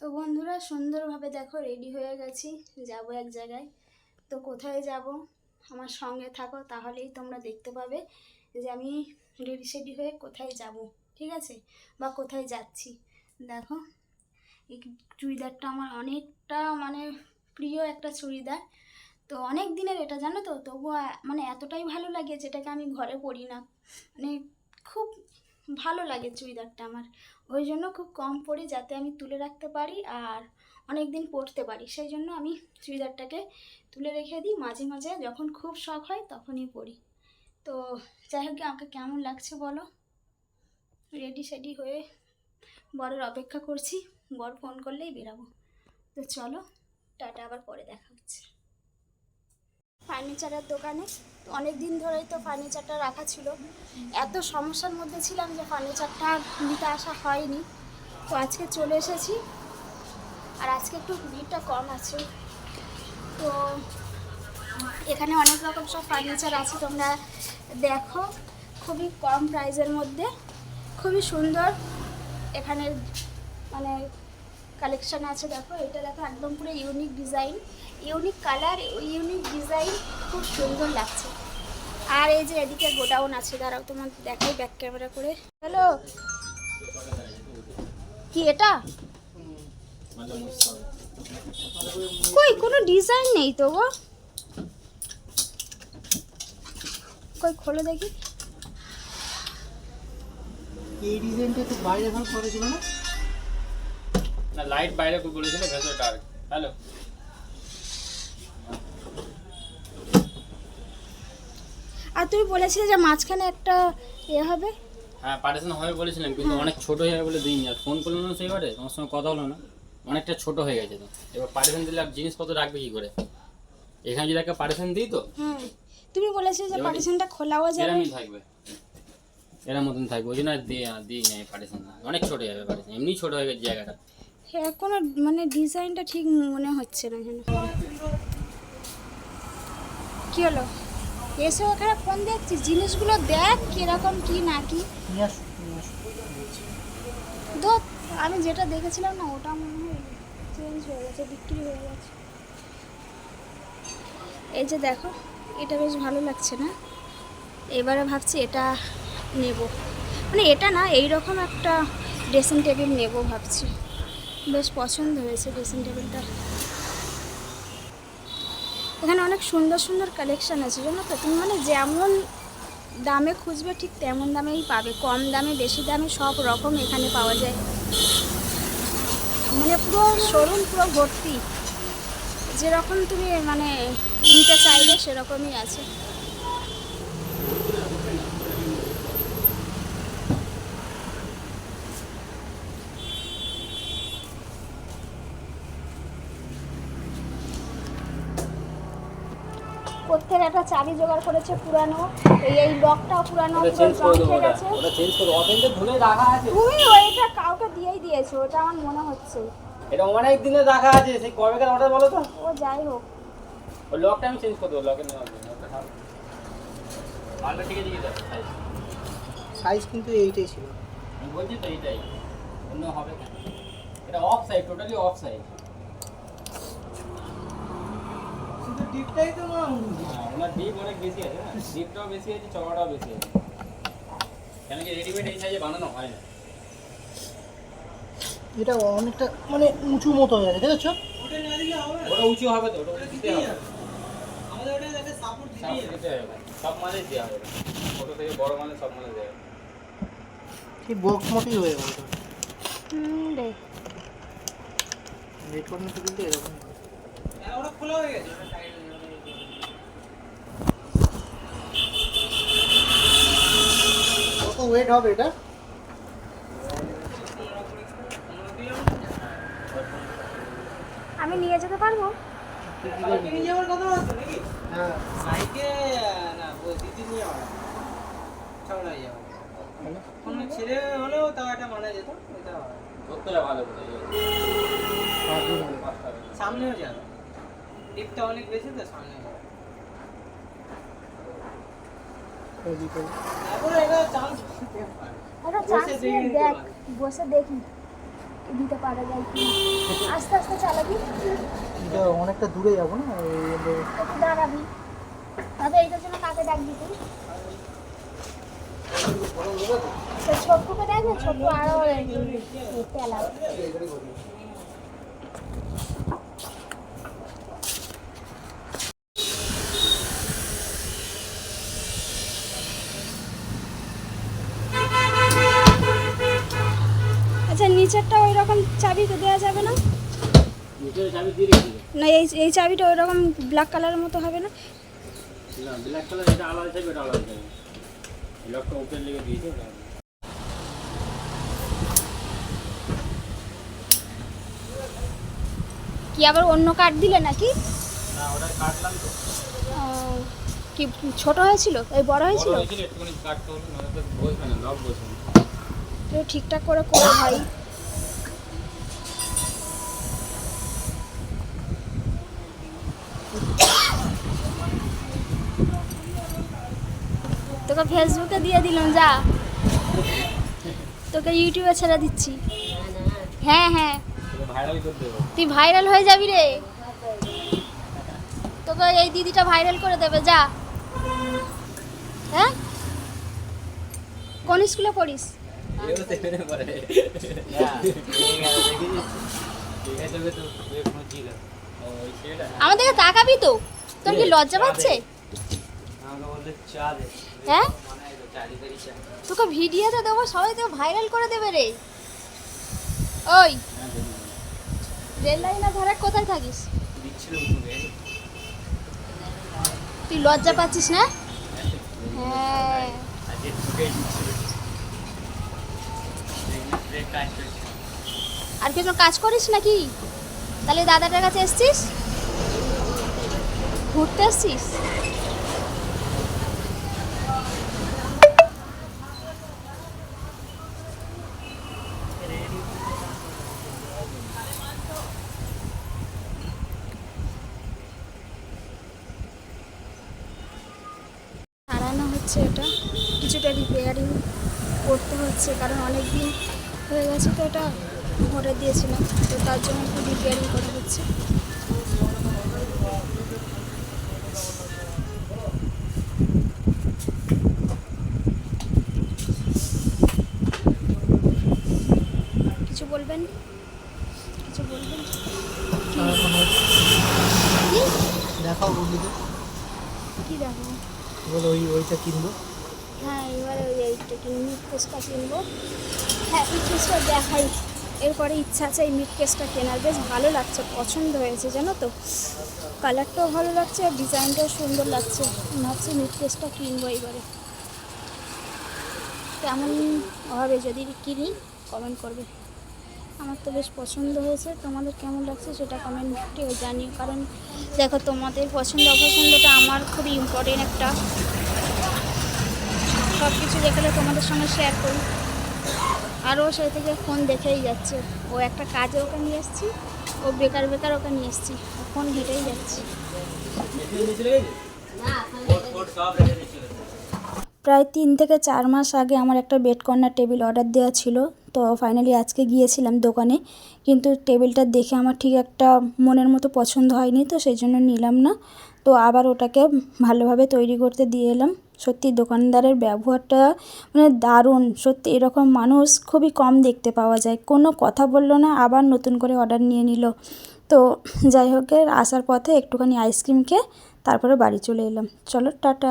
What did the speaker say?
তো বন্ধুরা, সুন্দরভাবে দেখো রেডি হয়ে গেছি। যাব এক জায়গায়। তো কোথায় যাব? আমার সঙ্গে থাকো, তাহলেই তোমরা দেখতে পাবে যে আমি রেডি সেডি হয়ে কোথায় যাব, ঠিক আছে? বা কোথায় যাচ্ছি। দেখো, এই চুড়িদারটা আমার অনেকটা মানে প্রিয় একটা চুড়িদার। তো অনেক দিনের এটা, জানো তো? তবুও মানে এতটাই ভালো লাগে যেটাকে আমি ঘরে পরি না। মানে খুব ভালো লাগে চুড়িদারটা আমার। ওই জন্য খুব কম পরি যাতে আমি তুলে রাখতে পারি আর অনেক দিন পরতে পারি। সেই জন্য আমি চুড়িদারটাকে তুলে রেখে দিই। মাঝে মাঝে যখন খুব শখ হয় তখনই পরি। তো যাই হোক, আমাকে কেমন লাগছে বলো? রেডি সেডি হয়ে বরের অপেক্ষা করছি। বর ফোন করলেই বেরাবো। তো চলো, টাটা, আবার পরে দেখা ফার্নিচারের দোকানে। অনেক দিন ধরেই তো ফার্নিচারটা রাখা ছিল। এত সমস্যার মধ্যে ছিলাম যে ফার্নিচারটা নিতে আসা হয়নি। তো আজকে চলে এসেছি। আর আজকে একটু ভিড়টা কম আছে। তো এখানে অনেক রকম সব ফার্নিচার আছে, তোমরা দেখো। খুবই কম প্রাইসের মধ্যে। খুবই সুন্দর। এখানে মানে কালেকশান আছে, দেখো। এটা দেখো, একদম পুরো unique design. Unique colour unique design খুব সুন্দর লাগছে। আর এই যে এদিকে গোডাউন আছে দাঁড়াও তোমার দেখাই ব্যাক ক্যামেরা করে। হ্যালো? কি এটা? কই কোনো ডিজাইন নেই তো গো। কই খোলো দেখি। এই ডিজাইনটা একটু বাইরে এখন করেছিল না? না লাইট বাইরে করে বলেছিল ভেতরে ডার্ক হ্যালো? আর তুমি বলেছিলে যে মাঝখানে একটা এ হবে? হ্যাঁ পার্টিশন হবে বলেছিলাম কিন্তু অনেক ছোট হয়ে যাবে বলে দিইনি আর ফোন করল না সেইবারে তোমার সঙ্গে কথা হলো না। অনেকটা ছোট হয়ে গেছে তো। এবার পার্টিশন দিলে আর জিনিসপত্র রাখবে কি করে? এখানে যদি একটা পার্টিশন দিই তো? হ্যাঁ তুমি বলেছিলে যে পার্টিশনটা খোলাও যাবে। এরমই থাকবে। এরম মতন থাকবে ওই জন্য আর দিই দিই না পার্টিশন অনেক ছোট হয়ে যাবে পার্টিশন এমনি ছোট হয়ে গেছে জায়গাটা। হ্যাঁ কোনো মানে ডিজাইনটা ঠিক মনে হচ্ছে না এখানে। কি হলো? এসে ওখানে ফোন দেখছি জিনিসগুলো দেখ কীরকম কি না কি। তো আমি যেটা দেখেছিলাম না ওটা মনে হয় চেঞ্জ হয়ে গেছে বিক্রি হয়ে গেছে। এই যে দেখো এটা বেশ ভালো লাগছে না? এবারে ভাবছি এটা নেব। মানে এটা না এই রকম একটা ড্রেসিং টেবিল নেব ভাবছি। বেশ পছন্দ হয়েছে ড্রেসিং টেবিলটা এখানে অনেক সুন্দর সুন্দর কালেকশান আছে, জানো তো? তুমি মানে যেমন দামে খুঁজবে ঠিক তেমন দামেই পাবে। কম দামে, বেশি দামে সব রকম এখানে পাওয়া যায়। মানে পুরো শোরুম পুরো ভর্তি। যেরকম তুমি মানে নিতে চাইবে সেরকমই আছে। প্রত্যেক একটা চাবি জোগাড় করেছে পুরানো এই এই লকটাও পুরানো ওটা পুরো চেঞ্জ করে জং ওটা। গেছে। ওটা চেঞ্জ করে অফেন্সে ধুলে রাখা আছে। তুমি ওইটা কাউকে দিয়েই দিয়েছ ওটা আমার মনে হচ্ছে। এটা অনেক দিনে রাখা আছে সেই কবেকার অর্ডার বলো তো? ও যাই হোক। ওই লকটা আমি চেঞ্জ করে দেবো লকের নেওয়ার জন্য। মালটা ঠিক আছে সাইজ কিন্তু এইটাই ছিল। আমি বলছি তো এইটাই। অন্য হবে কেন? এটা off side totally off side ডিপটাই তো না হ্যাঁ ওনার ডিপ অনেক বেশি আছে না? ডিপটাও বেশি আছে চওড়াটাও বেশি আছে। কেন কি রেডিমেড এই সাইজে বানানো হয় না? এটা অনেকটা মানে উঁচু মতো হয়ে গেছে দেখেছ? ওটা উঁচু হবে তো ওটা দিতে হবে। সাপোর্ট দিতে হবে। সব মালে দেওয়া হবে। ছোটো থেকে বড় মানে সব মালে দেওয়া হবে। বক্স মতোই হয়ে গেল। হুম রে নেট কিন্তু এরকম কত ওয়েট হবে এটা? আমি নিয়ে যেতে পারব? হ্যাঁ। সাইকে না দিদি নিয়ে যাওয়া ছাড়া যাবে। কোনো ছেলে হলেও তাও একটা মানা যেত এটা ভালো। সামনেও যাবে। ডিপটা অনেক বেশি তো সামনে। তারপরে এটা চান্স একটা চান্স দেখ বসে দেখি দিতে পারা যায় কি আস্তে আস্তে চালাবি। এটা অনেকটা দূরে যাব না? একটু দাঁড়াবি। তবে এইটার জন্য কাকে ডাকবি তুই। ছোট্টুকে দেখবে ছোট্টু আরও তেলা চাবি তো দেওয়া যাবে না। না এই এই চাবিটা ওই রকম ব্ল্যাক কালারের মতো হবে না। কি আবার অন্য কাঠ দিলে নাকি? কি ছোট হয়েছিল? এই বড় হয়েছিল? ঠিকঠাক করে করো ভাই। তোকে ফেসবুকে দিয়ে দিলাম, যা। তোকে ইউটিউবে ছেড়ে দিচ্ছি। হ্যাঁ হ্যাঁ। তুই ভাইরাল হয়ে যাবি রে। তোকে এই দিদিটা ভাইরাল করে দেবে, যা। হ্যাঁ? কোন স্কুলে পড়িস? দিকে তাকাবি তো? তোর কি লজ্জা পাচ্ছে? আমাকে বলতে চা দে। হ্যাঁ? তোকে ভিডিওতে দেবো, সবাই তোকে ভাইরাল করে দেবে রে। ওই, রেল লাইনের ধারে কোথায় থাকিস? তুই লজ্জা পাচ্ছিস না? হ্যাঁ। আর কিছু কাজ করিস নাকি? তাহলে দাদাটার কাছে এসছিস? ঘুরতে এসছিস হচ্ছে এটা। কিছুটা রিপেয়ারিং করতে হচ্ছে কারণ অনেক দিন হয়ে গেছে তো এটা ভরে দিয়েছিলাম। তো তার জন্য একটু রিপেয়ারিং করা হচ্ছে। কিছু বলবেন? কিছু বলবেন? দেখাও বন্ধুদের। কি দেখো বলো, ওই ওইটা কিনবো। হ্যাঁ ওই কেসটা কিনবো। হ্যাঁ কেসটা দেখাই। এরপরে ইচ্ছা আছে এই মিট কেসটা কেনার। বেশ ভালো লাগছে, পছন্দ হয়েছে, জানো তো। কালারটাও ভালো লাগছে, আর ডিজাইনটাও সুন্দর লাগছে। ভাবছি মিট কেসটা কিনবো এবারে। কেমন হবে যদি কিনি কমেন্ট করবে। আমার তো বেশ পছন্দ হয়েছে। তোমাদের কেমন লাগছে সেটা কমেন্টে জানিও। কারণ দেখো, তোমাদের পছন্দ, অপছন্দটা আমার খুবই ইম্পর্টেন্ট একটা। সব কিছু দেখালে তোমাদের সঙ্গে শেয়ার করি। আরও সে থেকে ফোন দেখেই যাচ্ছে। ও একটা কাজে ওকে নিয়ে এসেছি। ও বেকার বেকার ওকে নিয়ে এসেছি। ফোন হেঁটেই যাচ্ছি। প্রায় তিন থেকে চার মাস আগে আমার একটা বেড কর্নার টেবিল অর্ডার দেওয়া ছিল। তো ফাইনালি আজকে গিয়েছিলাম দোকানে, কিন্তু টেবিলটা দেখে আমার ঠিক একটা মনের মতো পছন্দ হয়নি তো সেই জন্য নিলাম না। তো আবার ওটাকে ভালোভাবে তৈরি করতে দিয়ে এলাম। সত্যি দোকানদারের ব্যবহারটা মানে দারুণ। সত্যি এরকম মানুষ খুবই কম দেখতে পাওয়া যায়। কোনো কথা বলল না, আবার নতুন করে অর্ডার নিয়ে নিল। তো যাই হোক আসার পথে একটুখানি আইসক্রিম খেয়ে তারপরে বাড়ি চলে এলাম। চলো, টাটা।